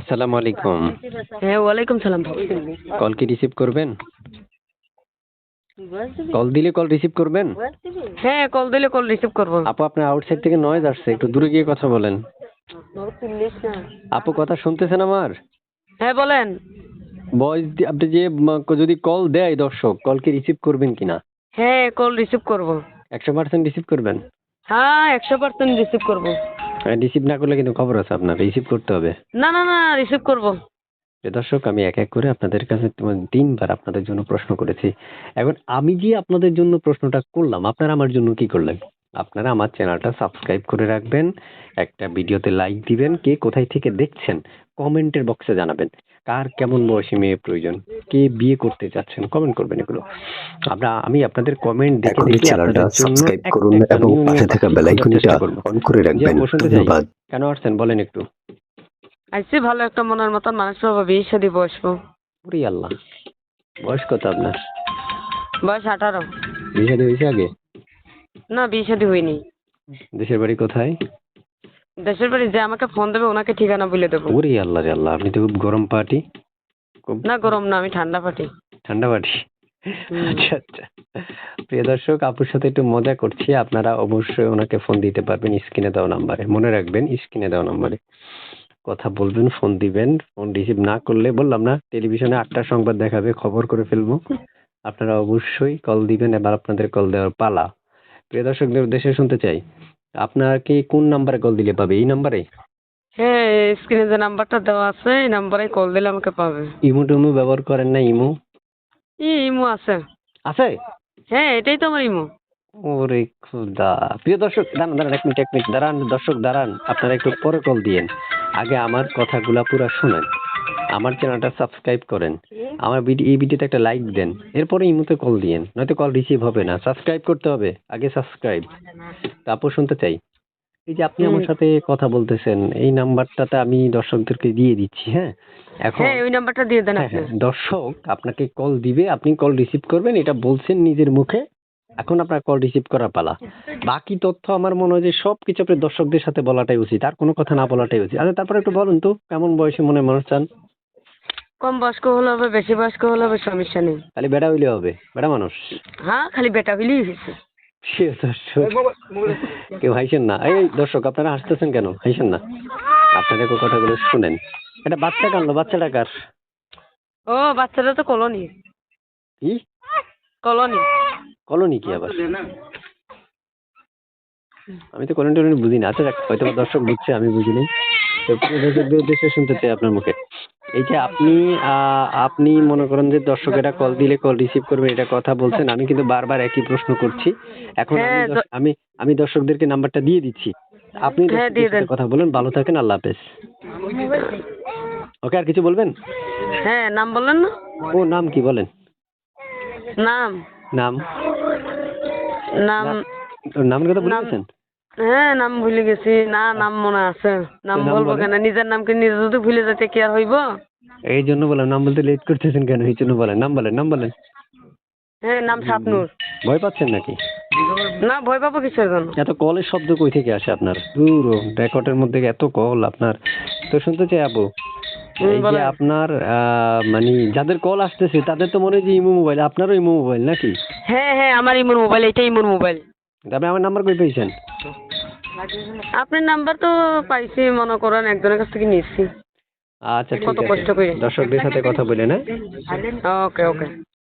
আসসালামু আলাইকুম। হ্যাঁ ওয়ালাইকুম সালাম কল কি রিসিভ করবেন? কল দিলে কল রিসিভ করবেন? হ্যাঁ কল দিলে কল রিসিভ করব। আপু আপনার আউটসাইড থেকে নয়েজ আসছে একটু দূরে গিয়ে কথা বলেন। আপু কথা শুনতেছেন আমার? হ্যাঁ বলেন। ভয়েস আপনি যে যদি কল দেয় দর্শক কল কি রিসিভ করবেন কিনা? হ্যাঁ কল রিসিভ করব। একশো পার্সেন্ট রিসিভ করবেন? হ্যাঁ একশো পার্সেন্ট রিসিভ করব। রিসিভ না করলে কিন্তু খবর আছে আপনার রিসিভ করতে হবে। না না না রিসিভ করব। দর্শক আমি এক এক করে আপনাদের কাছে তিনবার আপনাদের জন্য প্রশ্ন করেছি। এখন আমি যে আপনাদের জন্য প্রশ্নটা করলাম আপনারা আমার জন্য কি করলেন? আপনারা আমার চ্যানেলটা সাবস্ক্রাইব করে রাখবেন একটা ভিডিওতে লাইক দিবেন কে কোথায় থেকে দেখছেন কমেন্টের বক্সে জানাবেন। কার কেমন বয়সী মেয়ে প্রয়োজন? কে বিয়ে করতে চাচ্ছেন? কমেন্ট করবেন এগুলো। আমরা আমি আপনাদের কমেন্ট দেখে দেখে চ্যানেলটা আপনাদের জন্য সাবস্ক্রাইব করুন এবং পাশে থাকা বেল আইকনটা অন করে রাখবেন। ধন্যবাদ। কেন আসছেন? বলেন একটু। আইসি ভালো একটা মনের মতন মানুষ পাবো বিয়ে শাদি বসবো। ওরে আল্লাহ। বয়স কত আপনার? বয়স আঠারো। বিয়ে শাদী হয়েছে আগে? না বিয়ে শাদি হয়নি। দেশের বাড়ি কোথায়? দেশের বাড়ি যে আমাকে ফোন দেবে ওনাকে ঠিকানা বলে দেবো। ওরে আল্লাহ রে আল্লাহ আপনি তো খুব গরম পার্টি না গরম না আমি ঠান্ডা পাটি ঠান্ডা পার্টি আচ্ছা আচ্ছা। প্রিয় দর্শক আপুর সাথে একটু মজা করছি। আপনারা অবশ্যই ওনাকে ফোন দিতে পারবেন স্ক্রিনে দেওয়া নাম্বারে মনে রাখবেন স্ক্রিনে দেওয়া নাম্বারে কথা বলবেন ফোন দিবেন ফোন রিসিভ না করলে বললাম না টেলিভিশনে আটটা সংবাদ দেখাবে খবর করে ফেলব। আপনারা অবশ্যই কল দিবেন এবার আপনাদের কল দেওয়ার পালা। প্রিয় দর্শকদের উদ্দেশ্যে শুনতে চাই। আপনার কি কোন নাম্বারে কল দিলে পাবে? এই নাম্বারে হ্যাঁ স্ক্রিনে যে নাম্বারটা দেওয়া আছে এই নাম্বারে কল দিলে আমাকে পাবে। ইমো টিমো ব্যবহার করেন না ইমো? ই ইমো আছে। আছে? হ্যাঁ এটাই তো আমার ইমো। ওরে খুদা। প্রিয় দর্শক দাঁড়ান দাঁড়ান এক মিনিট এক মিনিট দাঁড়ান। দর্শক দাঁড়ান আপনারা একটু পরে কল দিয়েন। আগে আমার কথাগুলা পুরা শুনেন। আমার চ্যানেলটা সাবস্ক্রাইব করেন। আমার ভিডিও এই ভিডিওতে একটা লাইক দেন। এরপরে ইমুতে কল দিয়েন। নয়তো কল রিসিভ হবে না। সাবস্ক্রাইব করতে হবে। আগে সাবস্ক্রাইব তারপর শুনতে চাই। এই যে আপনি আমার সাথে কথা বলতেছেন এই নাম্বারটাতে আমি দর্শকদেরকে দিয়ে দিচ্ছি হ্যাঁ? এখন হ্যাঁ ওই নাম্বারটা দিয়ে দেন হ্যাঁ আপনি। হ্যাঁ দর্শক আপনাকে কল দিবে আপনি কল রিসিভ করবেন এটা বলছেন নিজের মুখে। এখন আপনার কল রিসিভ করার পালা। বাকি তথ্য আমার মনে হয় যে সব কিছু আপনি দর্শকদের সাথে বলাটাই উচিত আর কোনো কথা না বলাটাই উচিত। আচ্ছা তারপরে একটু বলুন তো কেমন বয়সে মনে মানুষ চান? কম বয়স্ক হলে হবে বেশি বয়স্ক হলে হবে সমস্যা নেই। খালি বেটা হইলে হবে বেড়া মানুষ? হ্যাঁ খালি বেটা হইলেই হয়েছে। সে দর্শক কেউ হাসেন না। এই দর্শক আপনারা হাসতেছেন কেন? হাসেন না? আপনাদের কথাগুলো শুনেন। এটা বাচ্চা কানলো বাচ্চাটা কার? ও বাচ্চাটা তো কলোনি। কি? কলোনি। কলোনি কি আবার? আমি তো কলোনি টলোনি বুঝি না আচ্ছা হয়তো দর্শক বুঝছে আমি বুঝি নাই তো উদ্দেশ্যে শুনতে চাই আপনার মুখে। এই যে আপনি আপনি মনে করেন যে দর্শকেরা কল দিলে কল রিসিভ করবে এটা কথা বলছেন আমি কিন্তু বারবার একই প্রশ্ন করছি। এখন আমি হ্যাঁ, আমি দর্শকদেরকে নাম্বারটা দিয়ে দিচ্ছি। আপনি হ্যাঁ। কথা বলেন ভালো থাকেন আল্লাহ হাফেজ। ওকে আর কিছু বলবেন? হ্যাঁ নাম বললেন না। ও নাম কি বলেন? নাম। নাম? নাম নামের কথা নাম- বলেছেন হ্যাঁ নাম ভুলে গেছি। না নাম মনে আছে। নাম নাম বলব। কেন? নিজের নামকে নিজে যদি ভুলে যেতে কি আর হইব? এই জন্য বললাম নাম বলতে লেট করতেছেন কেন? এই জন্য বলেন নাম বলেন নাম বলেন। হ্যাঁ নাম সাতনুর ভয় পাচ্ছেন নাকি? না ভয় পাবো কিসের জন্য? এত কলের শব্দ কই থেকে আসে আপনার? দূর রেকর্ডের মধ্যে এত কল আপনার। তো শুনতে চাই আপু এই যে আপনার মানে যাদের কল আসতেছে তাদের তো মনে হয় যে ইমো মোবাইল আপনারও ইমো মোবাইল নাকি? হ্যাঁ হ্যাঁ আমার ইমোর মোবাইল এটাই ইমোর মোবাইল তারপরে আমার নাম্বার কই পেয়েছেন? আপনার নাম্বার তো পাইছি মনে করেন একজনের কাছ থেকে নিয়েছি। আচ্ছা ঠিক আছে। দর্শকদের সাথে কথা বলে না ওকে ওকে